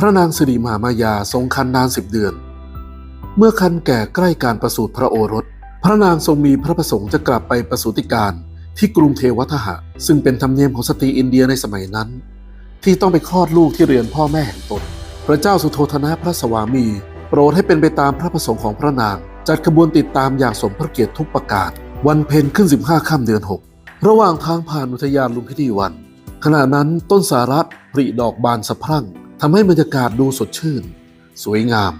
พระนางสิริมหามายาทรงคันนานสิบเดือน เมื่อคันแก่ใกล้การประสูติพระโอรส พระนางทรงมีพระประสงค์จะกลับไปประสูติการที่กรุงเทวทหะ ซึ่งเป็นธรรมเนียมของสตรีอินเดียในสมัยนั้น ที่ต้องไปคลอดลูกที่เรือนพ่อแม่แห่งตน พระเจ้าสุโธธนะพระสวามี โปรดให้เป็นไปตามพระประสงค์ของพระนาง จัดขบวนติดตามอย่างสมพระเกียรติทุกประการ วันเพ็ญขึ้น 15ค่ำเดือน 6 ระหว่างทางผ่านอุทยานลุมพินีวัน ขณะนั้นต้นสาระผลิดอกบานสะพรั่ง ทำให้บรรยากาศดูสดชื่น สวยงาม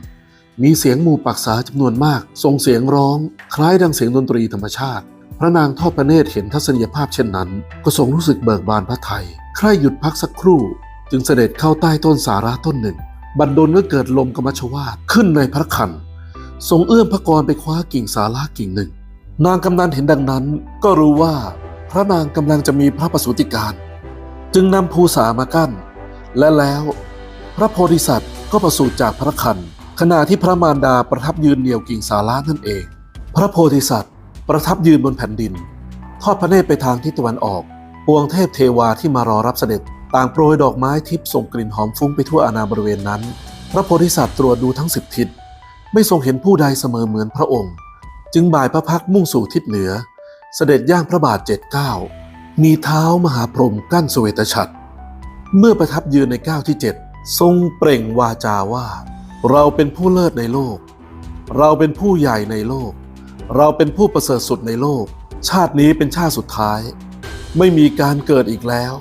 มีเสียงหมู่ปักษาจำนวนมากส่งเสียงร้อง คล้ายดังเสียงดนตรีธรรมชาติ พระนางทอดพระเนตรเห็นทัศนียภาพเช่นนั้น ก็ทรงรู้สึกเบิกบานพระไทยใคร่หยุดพักสักครู่ จึงเสด็จเข้าใต้ต้นสาระต้นหนึ่ง บัดดลก็เกิดลมกมัชวาขึ้นในพระคันทรงเอื้อมพระกรไปคว้ากิ่งสาระกิ่งหนึ่ง นางกำนันเห็นดังนั้น ก็รู้ว่าพระนางกำลังจะมีพระประสูติการ จึงนำภูษามากั้น และแล้ว พระโพธิสัตว์ก็ประสูติจากพระคันขณะที่พระมารดาประทับยืนเหนี่ยวกิ่งสาระนั่นเอง พระโพธิสัตว์ ประทับยืนบนแผ่นดิน ทอดพระเนตรไปทางทิศตะวันออก ปวงเทพเทวาที่มารอรับเสด็จ ต่างโปรยดอกไม้ทิพย์ส่งกลิ่นหอมฟุ้งไปทั่วอาณาบริเวณนั้น พระโพธิสัตว์ตรวจดูทั้งสิบทิศ ไม่ทรงเห็นผู้ใดเสมอเหมือนพระองค์ จึงบ่ายพระพักมุ่งสู่ทิศเหนือ เสด็จย่างพระบาทเจ็ดเก้ามีเท้ามหาพรหมกั้นสเวตฉัตรเมื่อประทับยืนในก้าวที่เจ็ด ทรงเปล่งวาจาว่า เราเป็นผู้เลิศในโลก เราเป็นผู้ใหญ่ในโลก เราเป็นผู้ประเสริฐสุดในโลก ชาตินี้เป็นชาติสุดท้าย ไม่มีการเกิดอีกแล้ว